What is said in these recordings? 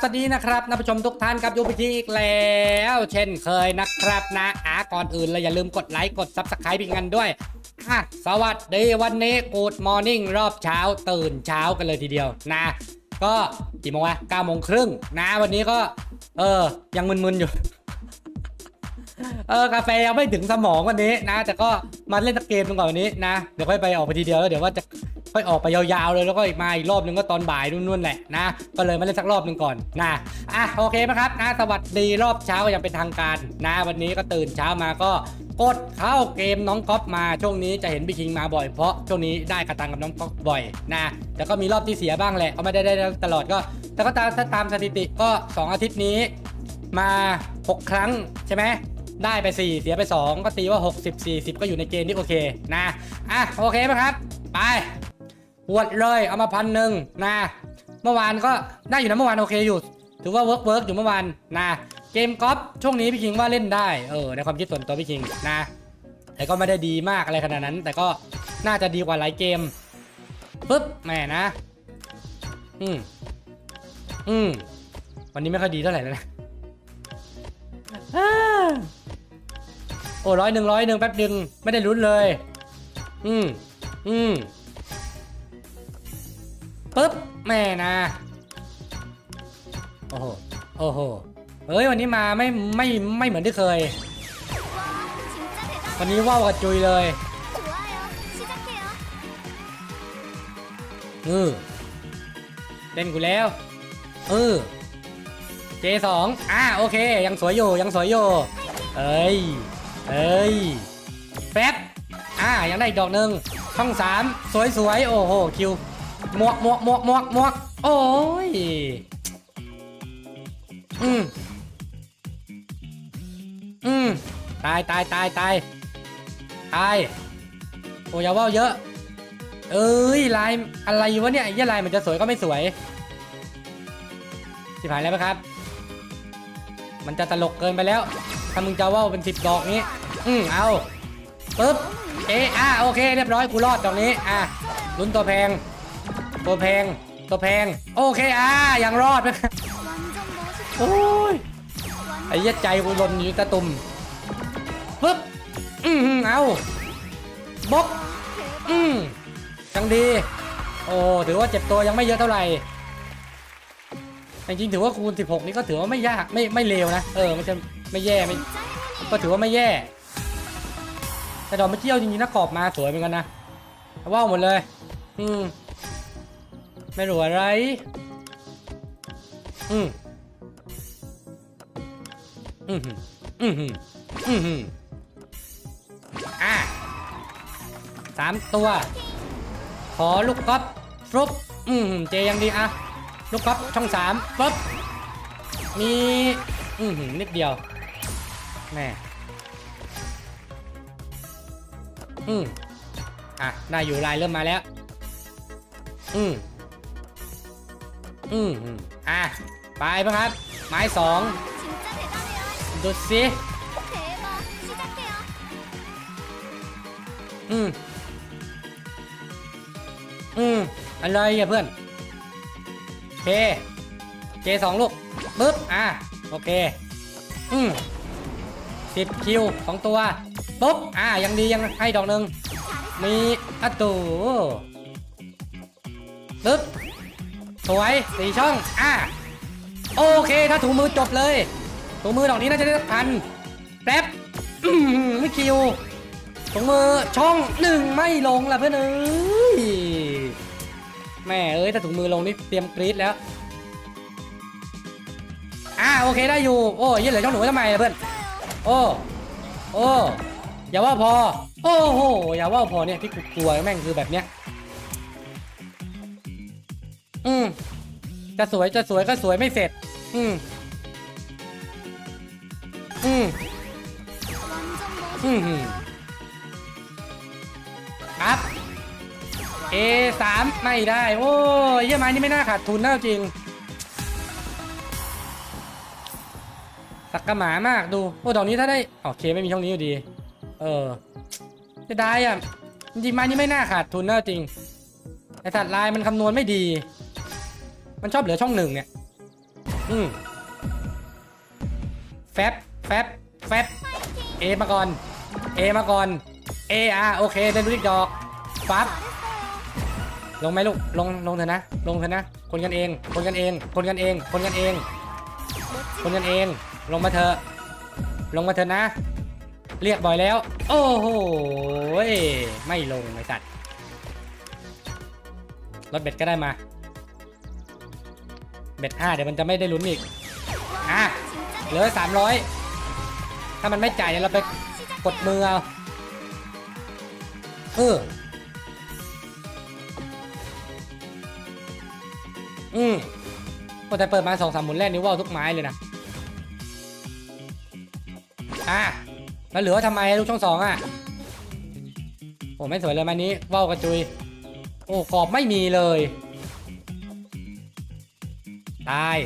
สวัสดีนะครับท่านผู้ชมทุกท่านครับยูพีทีอีกแล้ว เช่นเคยนะครับนะอาก่อนอื่นเลยอย่าลืมกดไลค์กดซับสไครป์กันด้วยอะสวัสดีวันนี้กูดมอร์นิ่งรอบเช้าตื่นเช้ากันเลยทีเดียวนะ ก็กี่โมงวะเก้าโมงครึ่งนะวันนี้ก็ เออ ยังมึนๆอยู่ เออกาแฟยังไม่ถึงสมองวันนี้นะ แต่ก็มาเล่นสักเกมหนึงก่อนวันนี้นะ เดี๋ยวค่อยไปออกไปทีเดียวแล้วเดี๋ยวว่าจะ ค่อยออกไปยาวๆเลยแล้วก็มาอีกรอบหนึงก็ตอนบ่ายนู่นๆแหละนะ ก็เลยมาเล่นสักรอบหนึ่งก่อนนะอะโอเคไหมครับนะสวัสดีรอบเช้าอย่างเป็นทางการนะวันนี้ก็ตื่นเช้ามาก็กดเข้าเกมน้องก๊อฟมาช่วงนี้จะเห็นพี่คิงมาบ่อยเพราะช่วงนี้ได้กระตังกับน้องก๊อฟบ่อยนะแต่ก็มีรอบที่เสียบ้างแหละก็ไม่ได้ได้ตลอดก็ แต่ก็ตามถ้าตามสถิติก็ 2 อาทิตย์นี้ มา 6 ครั้งใช่ไหมได้ไป 4 เสียไป 2 ก็ตีว่า 60 40 ก็อยู่ในเกณฑ์ที่โอเคนะอะโอเคไหมครับ ไป หวดเลยเอามาพันหนึ่งนะเมื่อวานก็ได้อยู่นะเมื่อวานโอเคอยู่ถือว่าเวิร์กเวิร์กอยู่เมื่อวานนะเกมกอล์ฟช่วงนี้พี่คิงว่าเล่นได้เออในความคิดส่วนตัวพี่คิงนะแต่ก็ไม่ได้ดีมากอะไรขนาดนั้น แต่ก็น่าจะดีกว่าหลายเกมปึ๊บแหม่นะ อืมอืมวันนี้ไม่ค่อยดีเท่าไหร่แล้วนะโอ้ร้อยหนึ่งร้อยหนึ่งแป๊บหนึ่งไม่ได้ลุ้นเลย อืมอืม ปึ๊บแม่นะ โอ้โห โอ้โหเอ้ย วันนี้มาไม่ไม่ไม่เหมือนที่เคย วันนี้ว่าวกับจุยเลยเออเด่นกูแล้วเออเจสองอ่าโอเค ยังสวยอยู่ยังสวยอยู่เอ้ยเอ้ยแฟบอ่ายังได้ดอกหนึ่งช่องสามสวยสวยโอ้โหคิว หมวกหมวกหมวกหมวกหมวกโอ้ย อืมอืมตายตายตายตายตายโอ้อยาว่าวเยอะ เอ้ยลายอะไรวะเนี่ยไอ้เหี้ยลายมันจะสวยก็ไม่สวยสิผ่านแล้วไหมครับ มันจะตลกเกินไปแล้ว ถ้ามึงจะว่าวเป็นสิบดอกนี้ อืมเอาปึ๊บเอะอะโอเค เรียบร้อยกูรอดดอกนี้ อะลุ้นตัวแพง ตัวแพงตัวแพงโอเคอะยังรอดนะโอ้ยไอ้ยัดใจกูลนอยู่ตะตุ่มปึ๊บอืมเอาบกอืมยังดี โอ้ถือว่าเจ็บตัวยังไม่เยอะเท่าไหร่จริงๆถือว่าคูณ 16 นี่ก็ถือว่าไม่ยากไม่ไม่เลวนะ เออมันจะไม่แย่ไม่ก็ถือว่าไม่แย่ แต่ดอกไม่เที่ยวจริงๆนะกรอบมาสวยเหมือนกันนะว่าวหมดเลย อืม ไม่รู้อะไร อืมอืมอืมอืมอะสามตัว ขอลูกก๊อฟฟลุปอืมเจยังดีอะลูกก๊อฟช่องสามปุ๊บมีอืมหืมนิดเดียวแม่อืมอะได้อยู่ลายเริ่มมาแล้ว อืม อืมอะ ไปปะครับ ไม้สองดูสิอืมอืมอะไรอะเพื่อนเคเคสองลูกปึ๊บ อะ โอเค อืมสิบคิวสองตัวปุ๊บ อะ ยังดียังให้ดอกหนึ่งมีอะตูปึ๊บ สวยสี่ช่อง อะ โอเค ถ้าถุงมือจบเลยถุงมือดอกนี้น่าจะได้พันแป๊บมไม่คิวถุงมือช่องหนึ่งไม่ลงละเพื่อนเอ้ยแม่เอ้ยถ้าถุงมือลงนี่เตรียมกรี๊ดแล้ว อ่าโอเคได้อยู่ โอ้ยยังเหลือช่องหนูทำไมละเพื่อน โอ้โอ้อย่าว่าพอ โอ้โหอย่าว่าพอเนี่ยที่กลัวแม่งคือแบบเนี้ย จะสวยจะสวยก็สวยไม่เสร็จ อืมอืมอืมครับเอสามไม่ได้ โอ้ยเยี่ยมไม้นี่ไม่น่าขาดทุนแน่จริง สักกระหมามากดู โอ้ดอกนี้ถ้าได้ โอเคไม่มีช่องนี้อยู่ดี เออจะได้อะ จริงไม้นี่ไม่น่าขาดทุนแน่จริงไอสัตว์ลายมันคำนวณไม่ดี มันชอบเหลือช่องหนึ่งเนี่ย อืมแฟบแฟบแฟบเอมาก่อน เอมาก่อน เออะโอเคได้นดูดิดอกฟับลงไหมลูก ลง ลงเถอะนะ ลงเถอะนะ คนกันเอง คนกันเอง คนกันเอง คนกันเอง คนกันเอง ลงมาเถอะ ลงมาเถอะนะ เรียกบ่อยแล้ว โอ้โห ไม่ลงไอ้สัตว์ รถเบ็ดก็ได้มา เบ็ดห้าเดี๋ยวมันจะไม่ได้ลุ้นอีก อะ เหลือสามร้อยถ้ามันไม่จ่ายเดี๋ยวเราไปกดมือเอาเอออืมพอแต่เปิดมาสองสามหมุนแรกนี่ว่าวทุกไม้เลยนะ อะ แล้วเหลือทำไมลูกช่องสองอะ โอ้ไม่สวยเลยมานี้ว่าวกระจุย โอ้ขอบไม่มีเลย ตาย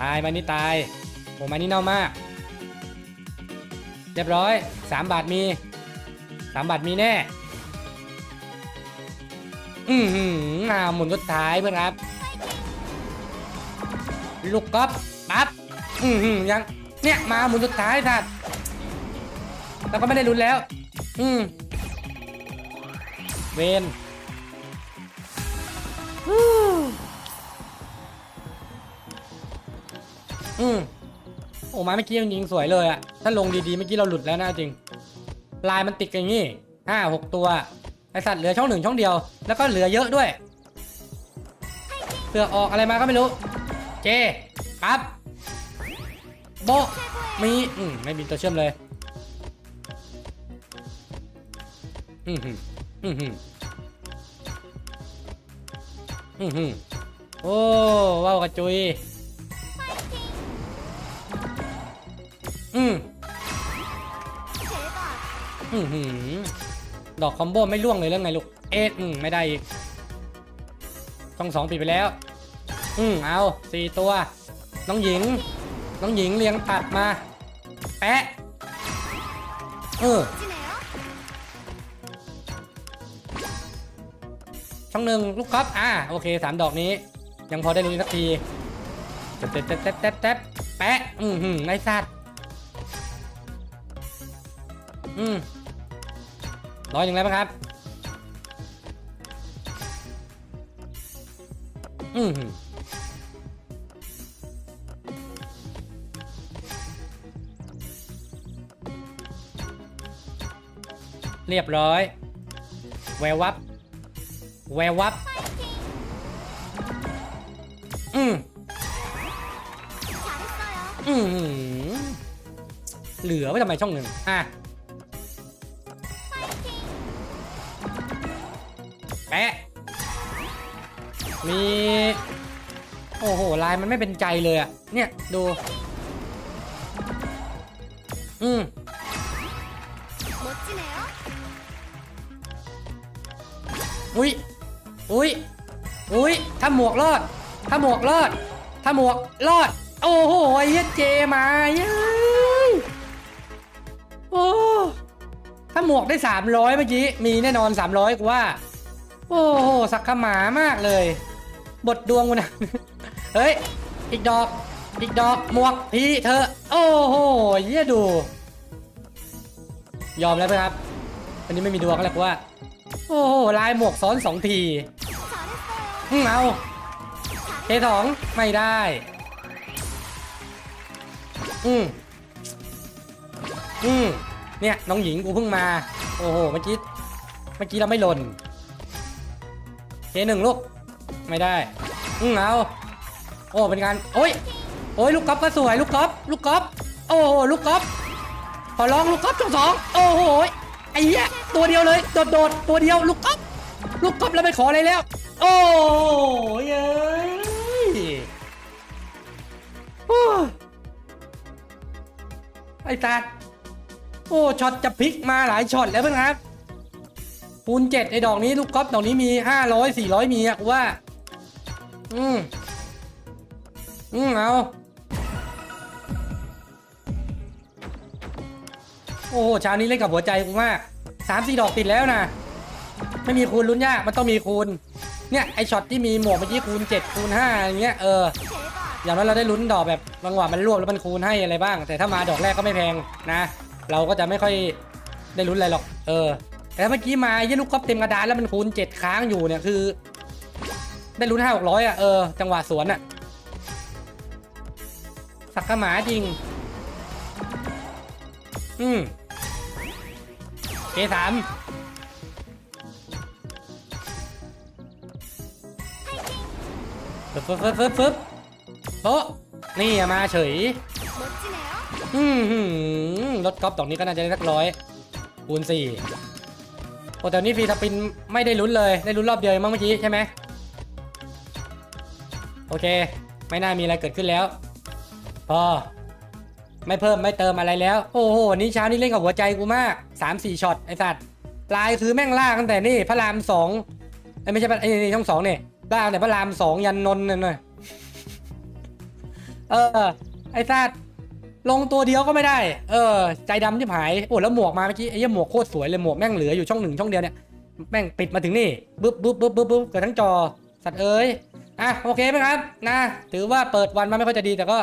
ตายมานี่ตายโอ้มานี่เน่ามาก เรียบร้อยสามบาทมีสามบาทมีแน่ อือหืออาหมุนสุดท้ายเพื่อนครับ ลูกก๊อฟปั๊บ อือหือยัง เนี่ยมาหมุนสุดท้ายทัดแล้วก็ไม่ได้ลุ้นแล้ว อืมเวน อืมโอ้ไม้เมื่อกี้ยังยิงสวยเลยอะถ้าลงดีๆเมื่อกี้เราหลุดแล้วนะจริง ลายมันติดกันงี้ห้าหกตัวไอสัตว์เหลือช่องหนึ่งช่องเดียว แล้วก็เหลือเยอะด้วยเสือออกอะไรมาก็ไม่รู้ เจปั๊บโบมีอืมไม่มีตัวเชื่อมเลยอืมหืมอืมอืมหืมโอ้ว้าวกระจุย อืมอือือดอกคอมโบไม่ล่วงเลยเรื่องไงลูก เอทอืมไม่ได้อีกช่องสองปิดไปแล้ว อืมเอาสี่ตัว น้องหญิง น้องหญิงเลี้ยงตัดมา แปะ เออ ช่องหนึ่งลูกครับอ่า โอเคสามดอกนี้ ยังพอได้ลุ้นสักทีเต็บเต็บเต็บเต็บเต็บแปะ อืมอืมไอ้สัตว อืมร้อยหนึ่งแล้วครับ อืมเรียบร้อย แววับ แววับ อืมอืมเหลือไว้ทำไมช่องหนึ่งอะ มี โอ้โห ลายมันไม่เป็นใจเลยอะเนี่ย ดู อืมอุ้ยอุ้ยอุ้ยถ้าหมวกรอด ถ้าหมวกรอด ถ้าหมวกรอด โอ้โหไอ้เจมาเย้โอ้ถ้าหมวกได้สามร้อยเมื่อกี้ มีแน่นอนสามร้อยกูว่า โอ้โหสักขมามากเลย บทดวงกูนะเฮ้ย อีกดอก อีกดอกหมวกพี่เธอ โอ้โหเยี่ยดู ยอมแล้วเพื่ครับ อันนี้ไม่มีดวงแล้วกูว่า โอ้โหลายหมวกซ้อนสองทีเอาเทสองไม่ได้ อืมอืมเนี่ยน้องหญิงกูเพิ่งมา โอ้โหเมื่อกี้เมื่อกี้เราไม่หล่น หนึ่งลูก ไม่ได้ อืมเอา โอ้ เป็นการ โอ้ย โอ้ย ลูกกอล์ฟก็สวย ลูกกอล์ฟ ลูกกอล์ฟ โอ้โห ลูกกอล์ฟ ขอร้องลูกกอล์ฟช่องสอง โอ้โห ไอ้เหี้ย ตัวเดียวเลย โดดโดดตัวเดียว ลูกกอล์ฟ ลูกกอล์ฟแล้วไม่ขออะไรแล้ว โอ้ยเยโอ้ยไอ้ตาโอ้ ช็อตจะพลิกมาหลายช็อตแล้วเพื่อนครับ คูณเจ็ดไอ้ดอกนี้ลูกกอฟดอกนี้มีห้าร้อยสี่ร้อยมีอะกูว่า อืมอืมเอาโอ้โหเช้านี้เล่นกับหัวใจกูมากสามสี่ดอกติดแล้วนะไม่มีคูณลุ้นยากมันต้องมีคูณ เนี่ยไอช็อตที่มีหมวกเมื่อกี้คูณ7คูณ5อย่างเงี้ยเออ.อย่างน้อยเราได้ลุ้นดอกแบบบางหวะมันรวบแล้วมันคูณให้อะไรบ้าง แต่ถ้ามาดอกแรกก็ไม่แพงนะ เราก็จะไม่ค่อยได้ลุ้นอะไรหรอก เออ แต่เมื่อกี้มายี่ลูกก๊อบเต็มกระดานแล้วมันคูณเจ็ดค้างอยู่เนี่ยคือ ได้ลุ้นห้าหกร้อยอะเออจังหวะสวนอะสักหมาจริง อืมเอสามฟึบฟึบฟึบฟึบฟึบโอ้นี่มาเฉย อืมรถกอล์ฟตอกนี้ก็น่าจะได้สักร้อยคูณสี่ โอ้แต่นี่ฟรีสปินไม่ได้ลุ้นเลยได้ลุ้นรอบเดียวเองมั้งเมื่อกี้ใช่ไหมโอเค ไม่น่ามีอะไรเกิดขึ้นแล้ว พอ ไม่เพิ่มไม่เติมอะไรแล้ว โอ้โหวันนี้เช้านี้เล่นกับหัวใจกูมากสามสี่ช็อตไอสัตว์ลายคือแม่งล่ากตั้งแต่นี่พระรามสองไอยไม่ใช่พระไอ้นี่ช่องสองเนี่ยล่าแต่พระรามสองยันนนท์เนี่ยหน่อยเออไอสัตว์ ลงตัวเดียวก็ไม่ได้ เออ ใจดำที่หาย โอ้แล้วหมวกมาเมื่อกี้ไอ้เหี้ยหมวกโคตรสวยเลยหมวกแม่งเหลืออยู่ช่องหนึ่งช่องเดียวเนี่ย แม่งปิดมาถึงนี่บึ๊บบึ๊บบึ๊บบึ๊บบึ๊บเกิดทั้งจอ สัตว์เอ้ย อะโอเคไหมครับนะถือว่าเปิดวันมาไม่ค่อยจะดีแต่ก็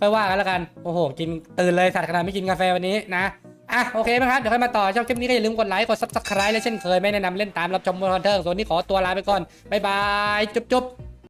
ค่อยว่ากันแล้วกัน โอ้โห กินตื่นเลยสัตว์ขนาดไม่กินกาแฟวันนี้นะ อะโอเคไหมครับ เดี๋ยวค่อยมาต่อชอบคลิปนี้ก็อย่าลืมกดไลค์กดซับสไครต์และเช่นเคยไม่แนะนำเล่นตามรับชมบนคอนเทอร์ส่วนนี้ขอตัวลาไปก่อนบ๊ายบายจุ๊บ